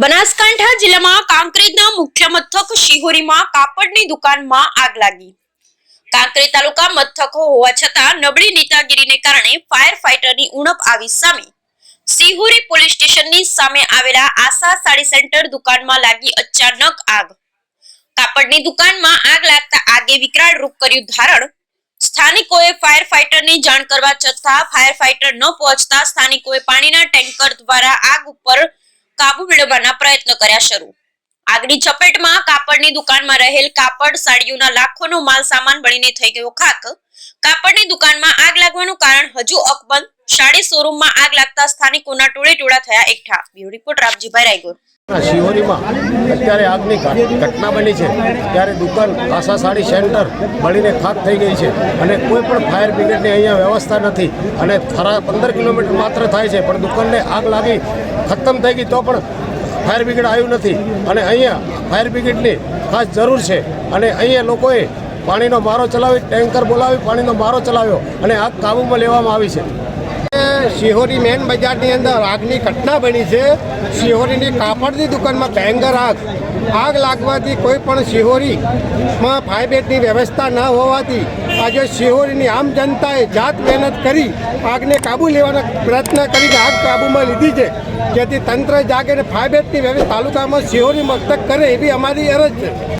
બનાસકાંઠા જિલ્લામાં કાંકરેજના મુખ્ય મથક શિહોરીમાં કાપડની દુકાનમાં આગ લાગી. કાંકરેજ તાલુકા મથક હોવા છતાં નબળી નેતાગીરીને કારણે ફાયર ફાઈટરની ઉણપ આવી સામે સિહોરી પોલીસ સ્ટેશનની સામે આવેલા આશા સાડી સેન્ટર દુકાનમાં લાગી અચાનક આગ. કાપડની દુકાનમાં આગ લાગતા આગે વિકરાળ રૂપ કર્યું ધારણ. સ્થાનિકોએ ફાયર ફાઈટરની જાણ કરવા છતાં ફાયર ફાઈટર ન પહોંચતા સ્થાનિકોએ પાણીના ટેન્કર દ્વારા આગ ઉપર કાબુ મેળવવાના પ્રયત્ન કર્યા શરૂ. આગની ચપેટમાં કાપડની દુકાનમાં રહેલ કાપડ, સાડીઓના લાખોનો માલ સામાન બળીને થઈ ગયો ખાક. કાપડની દુકાનમાં આગ લાગવાનું કારણ હજુ અકબંધ. સાડી શોરૂમમાં આગ લાગતા સ્થાનિકોના ટોળે ટોળા થયા એકઠા. Bureau report Ramjibhai Raygor. શિહોરીમાં અત્યારે આગની ઘટ- ઘટના બની છે. ત્યારે દુકાન આશા સાડી સેન્ટર બળીને ખાક થઈ ગઈ છે અને કોઈ પણ ફાયર બ્રિગેડની અહીંયા વ્યવસ્થા નથી અને થરા પંદર કિલોમીટર માત્ર થાય છે, પણ દુકાનને આગ લાગી, ખતમ થઈ ગઈ તો પણ ફાયર બ્રિગેડ આવ્યું નથી. અને અહીંયા ફાયર બ્રિગેડની ખાસ જરૂર છે. અને અહીંયા લોકોએ પાણીનો મારો ચલાવી, ટેન્કર બોલાવી, પાણીનો મારો ચલાવ્યો અને આગ કાબૂમાં લેવામાં આવી છે. શિહોરી મેન બજારની અંદર આગની ઘટના બની છે. શિહોરીની કાપડની દુકાનમાં ભયંકર આગ. આગ લાગવાથી કોઈ પણ શિહોરીમાં ફાયબેટની વ્યવસ્થા ન હોવાથી આજે શિહોરીની આમ જનતાએ જાત મહેનત કરી આગને કાબુ લેવાનો પ્રયત્ન કરીને આગ કાબૂમાં લીધી છે. જેથી તંત્ર જાગે અને ફાયર વ્યવસ્થા તાલુકામાં શિહોરી મસ્તક કરે એવી અમારી અરજ છે.